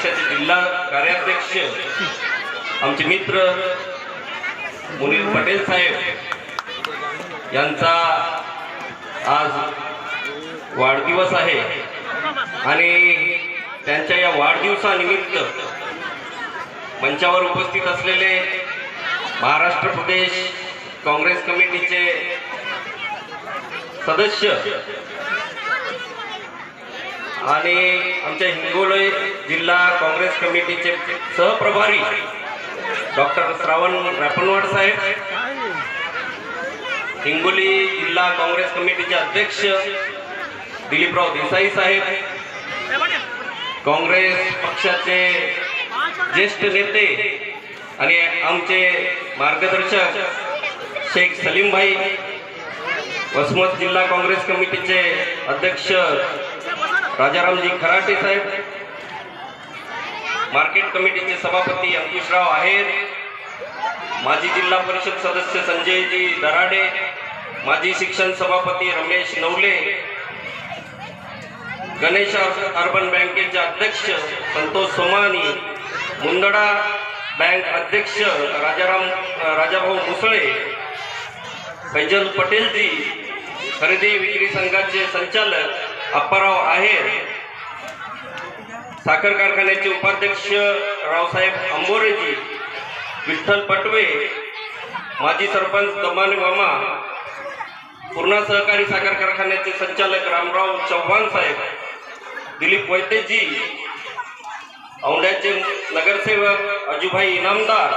पक्षाचे जिल्हा कार्याध्यक्ष आमचे मित्र मुनीर पटेल साहेब यांचा आज वाढदिवस आहे. आणि त्यांच्या या वाढदिवसानिमित्त मंचावर उपस्थित असलेले महाराष्ट्र प्रदेश काँग्रेस कमिटीचे सदस्य आणि आमच्या हिंगोली जिल्हा काँग्रेस कमिटीचे सहप्रभारी डॉक्टर श्रावण रापणवाड साहेब हिंगोली जिल्हा काँग्रेस कमिटीचे अध्यक्ष दिलीपराव देसाई साहेब काँग्रेस पक्षाचे ज्येष्ठ नेते आणि आमचे मार्गदर्शक शेख सलीमभाई वसमत जिल्हा काँग्रेस कमिटीचे अध्यक्ष राजारामजी खराटे साहेब मार्केट कमिटीचे सभापती अंकुशराव आहेर माजी जिल्हा परिषद सदस्य संजयजी दराडे माजी शिक्षण सभापती रमेश नवले गणेश अर्बन बँकेचे अध्यक्ष संतोष सोमानी मुंदडा बँक अध्यक्ष राजाराम राजाभाऊ मुसळे फैजल पटेलजी खरेदी विक्री संघाचे संचालक अप्पाराव आहेर साखर कारखान्याचे उपाध्यक्ष रावसाहेब अंबोरेजी विठ्ठल पटवे माजी सरपंच दमाने मामा पूर्णा सहकारी साखर कारखान्याचे संचालक रामराव चव्हाण साहेब दिलीप वैद्यजी औंढ्याचे नगरसेवक अजूभाई इनामदार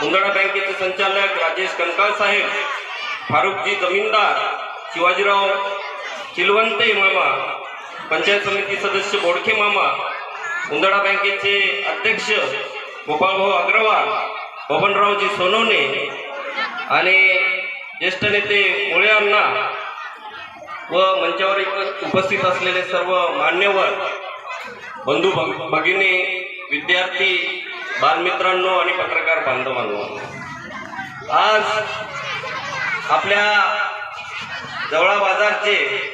मुंदडा बँकेचे संचालक राजेश कनकाल साहेब फारुखजी जमीनदार शिवाजीराव चिलवंते मामा पंचायत समिती सदस्य बोडखे मामा उंदडा बँकेचे अध्यक्ष गोपाळभाऊ अग्रवाल बबनरावजी सोनवणे आणि ज्येष्ठ नेते मुळे अण्णा व मंचावर उपस्थित असलेले सर्व मान्यवर बंधू भग- भगिनी विद्यार्थी बालमित्रांनो आणि पत्रकार बांधवांनो. आज आपल्या जवळा बाजारचे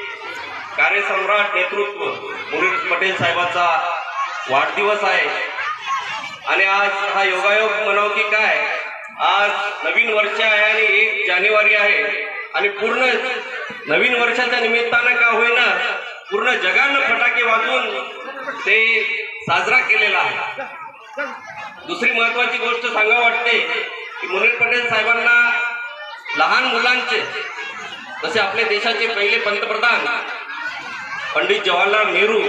कार्यसम्राट नेतृत्व मुनीर पटेल साहेबाचा वाढदिवस आहे. आणि आज हा योगायोग म्हणावं की काय? आज नवीन वर्ष आहे आणि एक जानेवारी आहे. आणि पूर्ण नवीन वर्षाच्या निमित्तानं का होईना पूर्ण जगानं फटाके वाजवून ते साजरा केलेला आहे. दुसरी महत्वाची गोष्ट सांगा वाटते की मुनीर पटेल साहेबांना लहान मुलांचे जसे आपल्या देशाचे पहिले पंतप्रधान पंडित जवाहरलाल नेहरू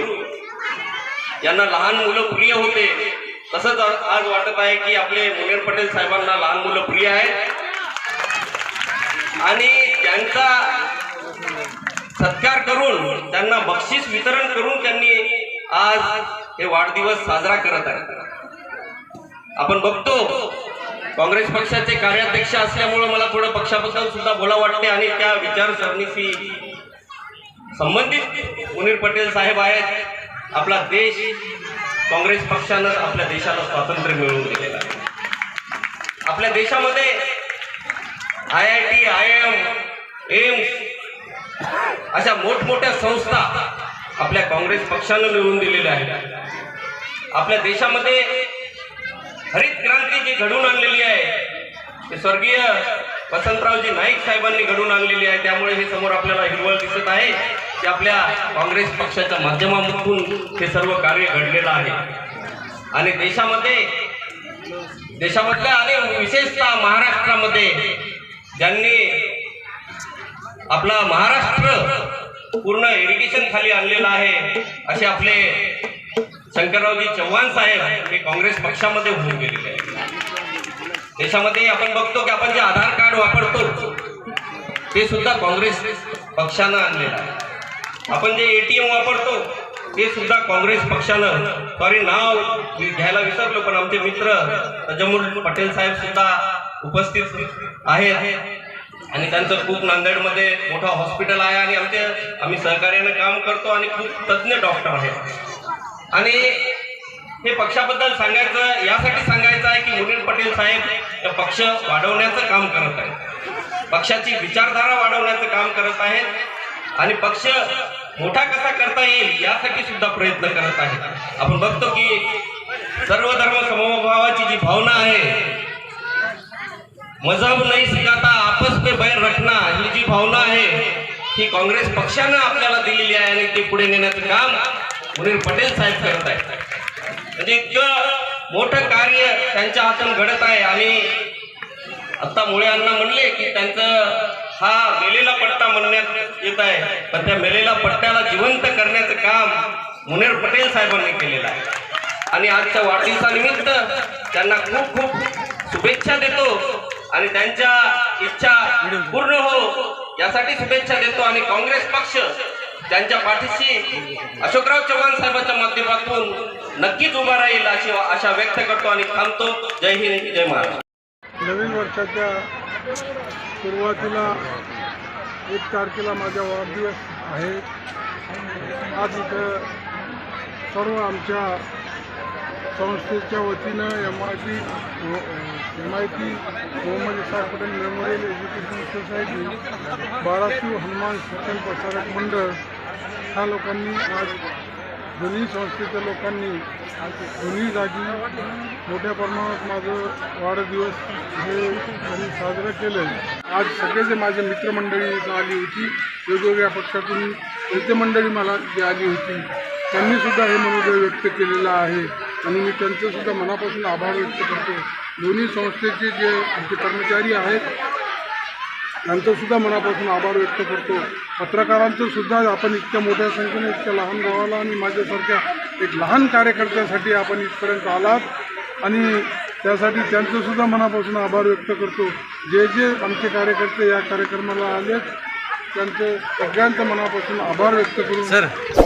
यांना लहान मुलं प्रिय होते. तसंच आज वाटत आहे की आपले मुनेर पटेल साहेबांना लहान मुलं प्रिय आहेत. आणि त्यांचा सत्कार करून त्यांना बक्षीस वितरण करून त्यांनी आज हे वाढदिवस साजरा करत आहेत. आपण बघतो काँग्रेस पक्षाचे कार्याध्यक्ष असल्यामुळं मला थोडं पक्षाबद्दल सुद्धा बोला वाटते आणि त्या विचारसरणीशी संबंधित मुनीर पटेल साहेब आहेत. आपला देश काँग्रेस पक्षानं आपल्या देशाला स्वातंत्र्य मिळवून दिलेलं आहे. आपल्या देशामध्ये I I T I M AIIMS अशा मोठमोठ्या संस्था आपल्या काँग्रेस पक्षानं मिळवून दिलेल्या आहेत. आपल्या देशामध्ये हरित क्रांती जी घडवून आणलेली आहे ते स्वर्गीय वसंतरावजी नाईक साहेबांनी घडवून आणलेली आहे. त्यामुळे हे समोर आपल्याला हिरवळ दिसत आहे. की आपल्या काँग्रेस पक्षाच्या माध्यमातून हे सर्व कार्य घडलेलं आहे. आणि देशामध्ये देशामधल्या आणि विशेषतः महाराष्ट्रामध्ये ज्यांनी आपला महाराष्ट्र पूर्ण इरिगेशन खाली आणलेला आहे असे आपले शंकररावजी चव्हाण साहेब हे काँग्रेस पक्षामध्ये होऊन गेलेले आहेत. देशामध्ये आपण बघतो की आपण जे आधार कार्ड वापरतो ते सुद्धा काँग्रेस पक्षानं आणलेलं आहे. आपण जे एटीएम वापरतो ते सुद्धा काँग्रेस पक्षानं. सॉरी नाव घ्यायला विसरलो पण आमचे मित्र तजमुल पटेल साहेब सुद्धा उपस्थित आहेत. आणि त्यांचं खूप नांदेडमध्ये मोठं हॉस्पिटल आहे आणि आमचे आम्ही सहकार्यानं काम करतो आणि खूप तज्ज्ञ डॉक्टर आहेत. आणि हे पक्षाबद्दल सांगायचं यासाठी सांगायचं आहे की मुनीर पटेल साहेब पक्ष वाढवण्याचं काम करत आहेत. पक्षाची विचारधारा वाढवण्याचं काम करत आहेत. आणि पक्ष मोठा कसा करता येईल यासाठी सुद्धा प्रयत्न करत आहे आपण बघतो की सर्व धर्म समभावाची जी भावना आहे मजहब नाही सिखाता आपस में बैर रखना ही जी भावना आहे ही काँग्रेस पक्षानं आपल्याला दिलेली आहे आणि ते पुढे नेण्याचं काम मुनीर पटेल साहेब करत आहेत. म्हणजे इतकं मोठं कार्य त्यांच्या हातून घडत आहे आणि आता मुळे अण्णा म्हणले की त्यांचं हा मेलेला पट्टा म्हणण्यात येत आहे. पण त्या मेलेला पट्ट्याला जिवंत करण्याचं काम मुनेर पटेल साहेबांनी केलेलं आहे. आणि आजच्या वाढदिवसानिमित्त त्यांना खूप खूप शुभेच्छा देतो आणि त्यांच्या इच्छा पूर्ण हो यासाठी शुभेच्छा देतो आणि काँग्रेस पक्ष त्यांच्या पाठीशी अशोकराव चव्हाण साहेबांच्या माध्यमातून नक्कीच उभा राहील अशी आशा व्यक्त करतो आणि थांबतो. जय हिंद जय महाराष्ट्र. नवीन वर्षाच्या सुरुवातीला एक तारखेला माझा वाढदिवस आहे. आज इथं सर्व आमच्या संस्थेच्या वतीनं M I T M I T Mohammed Isaq memorial education society Barashiv Hanuman शिक्षण प्रसारक मंडळ ह्या लोकांनी आज दोन्ही संस्थेच्या लोकांनी दोन्ही जागी मोठ्या प्रमाणात माझं वाढदिवस हे त्यांनी साजरं केलं आज सगळे जे माझे मित्रमंडळी इथं आली होती वेगवेगळ्या पक्षातून नेते मला जी आली होती त्यांनी सुद्धा हे मनोदय व्यक्त केलेलं आहे. आणि मी त्यांचं सुद्धा मनापासून आभार व्यक्त करतो. दोन्ही संस्थेचे जे आमचे कर्मचारी आहेत त्यांचंसुद्धा मनापासून आभार व्यक्त करतो. पत्रकारांचं सुद्धा आपण इतक्या मोठ्या संख्येने इतक्या लहान गावाला आणि माझ्यासारख्या एक लहान कार्यकर्त्यासाठी आपण इथपर्यंत आलात. आणि त्यासाठी त्यांचंसुद्धा मनापासून आभार व्यक्त करतो. जे जे आमचे कार्यकर्ते या कार्यक्रमाला आलेत त्यांचं सगळ्यांचं मनापासून आभार व्यक्त करून